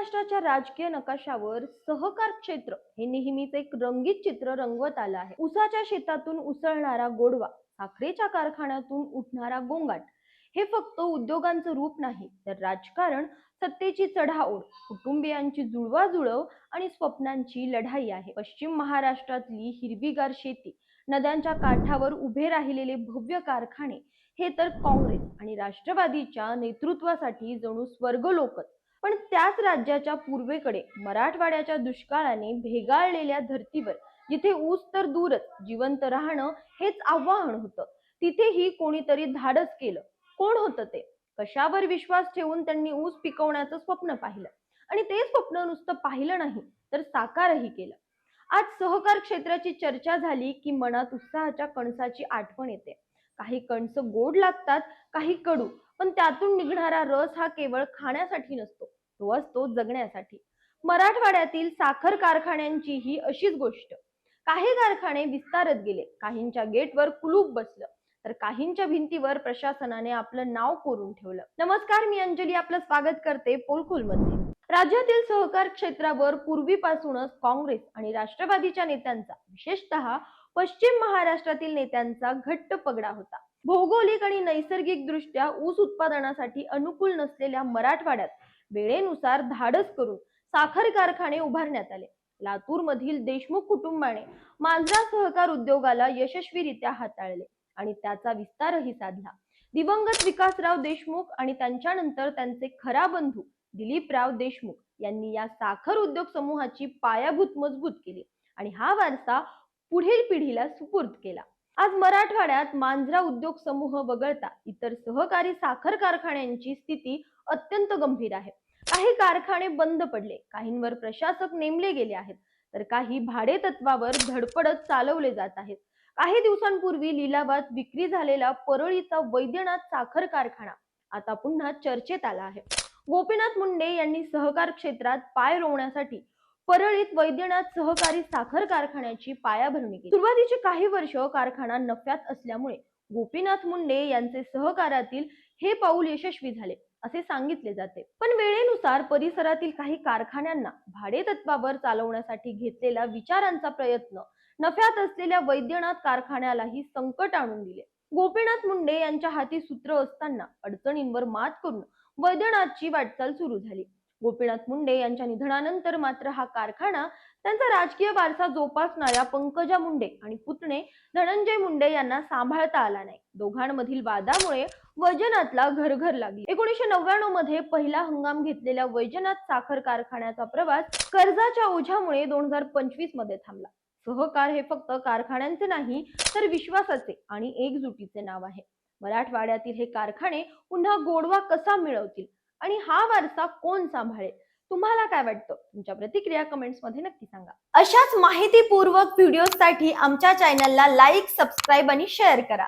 महाराष्ट्राच्या राजकीय नकाशावर सहकार क्षेत्र हे नेहमीच एक रंगीत चित्र रंगवत आलं आहे. उसाच्या शेतातून उसळणारा गोडवा साखरेच्या कारखान्यातून उठणारा गोंगाट हे फक्त उद्योगांचं रूप नाही तर राजकारण सत्तेची चढाओढ कुटुंबियांची जुळवाजुळव आणि स्वप्नांची लढाई आहे. पश्चिम महाराष्ट्रातली हिरवीगार शेती नद्यांच्या काठावर उभे राहिलेले भव्य कारखाने हे तर काँग्रेस आणि राष्ट्रवादीच्या नेतृत्वासाठी जणू स्वर्गलोकच. पण त्याच राज्याच्या पूर्वेकडे मराठवाड्याच्या दुष्काळाने भेगाळलेल्या धर्तीवर जिथे ऊस तर दूरच जिवंत राहणं हेच आव्हान होतं. तिथेही कोणीतरी धाडस केलं. कोण होतं ते? कशावर विश्वास ठेवून त्यांनी ऊस पिकवण्याचं स्वप्न पाहिलं? आणि ते स्वप्न नुसतं पाहिलं नाही तर साकारही केलं. आज सहकार क्षेत्राची चर्चा झाली की मनात उत्साहाच्या कणसाची आठवण येते. काही कणस गोड लागतात काही कडू. पण त्यातून निघणारा रस हा केवळ खाण्यासाठी नसतो तो असतो जगण्यासाठी. मराठवाड्यातील साखर कारखान्यांची ही अशीच गोष्ट. काही कारखाने विस्तारत गेले काहींच्या गेटवर कुलूप बसलं तर काहींच्या भिंतीवर प्रशासनाने आपलं नाव कोरून ठेवलं. नमस्कार मी अंजली आपलं स्वागत करते पोलखोलमध्ये. राज्यातील सहकार क्षेत्रावर पूर्वीपासूनच काँग्रेस आणि राष्ट्रवादीच्या नेत्यांचा विशेषतः पश्चिम महाराष्ट्रातील नेत्यांचा घट्ट पगडा होता. भौगोलिक आणि नैसर्गिक दृष्ट्या ऊस उत्पादनासाठी अनुकूल नसलेल्या मराठवाड्यात वेळेनुसार धाडस करून साखर कारखाने उभारण्यात आले. लातूर मधील देशमुख कुटुंबाने मांजरा सहकार उद्योगाला यशस्वीरित्या हाताळले आणि त्याचा विस्तारही साधला. दिवंगत विकासराव देशमुख आणि त्यांच्यानंतर त्यांचे खरा बंधू दिलीपराव देशमुख यांनी या साखर उद्योग समूहाची पायाभूत मजबूत केली आणि हा वारसा पुढील पिढीला सुपूर्द केला. आज मराठवाड्यात मांजरा उद्योग समूह वगळता इतर सहकारी साखर कारखान्यांची स्थिती अत्यंत गंभीर आहे. काही कारखाने बंद पडले काहींवर प्रशासक नेमले गेले आहेत तर काही भाडे तत्वावर धडपडत चालवले जात आहेत. काही दिवसांपूर्वी लिलावात विक्री झालेला परळीचा वैद्यनाथ साखर कारखाना आता पुन्हा चर्चेत आला आहे. गोपीनाथ मुंडे यांनी सहकार क्षेत्रात पाय रोवण्यासाठी परळीत वैद्यनाथ सहकारी साखर कारखान्याची पायाभरणी केली. काही वर्ष कारखाना नफ्यात असल्यामुळे गोपीनाथ मुंडे यांचे सहकारातील हे पाऊल यशस्वी झाले असे सांगितले जाते. पण वेळेनुसार परिसरातील काही कारखान्यांना भाडे तत्वावर चालवण्यासाठी घेतलेला विचारांचा प्रयत्न नफ्यात असलेल्या वैद्यनाथ कारखान्यालाही संकट आणून दिले. गोपीनाथ मुंडे यांच्या हाती सूत्र असताना अडचणींवर मात करून वैद्यनाथची वाटचाल सुरू झाली. गोपीनाथ मुंडे यांच्या निधनानंतर मात्र हा कारखाना त्यांचा राजकीय वारसा जोपासणाऱ्या पंकजा मुंडे आणि पुतणे धनंजय मुंडे यांना सांभाळता आला नाही. दोघांमधील वादामुळे वैजनाथला घरघर लागली. एकोणीशे नव्याण्णवमध्ये पहिला हंगाम घेतलेल्या वैजनाथ साखर कारखान्याचा प्रवास कर्जाच्या ओझ्यामुळे दोन हजार पंचवीसमध्ये थांबला. सहकार हे फक्त कारखान्यांचे नाही तर विश्वासाचे आणि एकजुटीचे नाव आहे. मराठवाड्यातील हे कारखाने पुन्हा गोडवा कसा मिळवतील? आणि हा वारसा कोण सांभाळेल? तुम्हाला काय वाटतं? तुमच्या प्रतिक्रिया कमेंट्समध्ये नक्की सांगा. अशाच माहितीपूर्वक व्हिडिओसाठी आमच्या चॅनलला लाईक सबस्क्राईब आणि शेअर करा.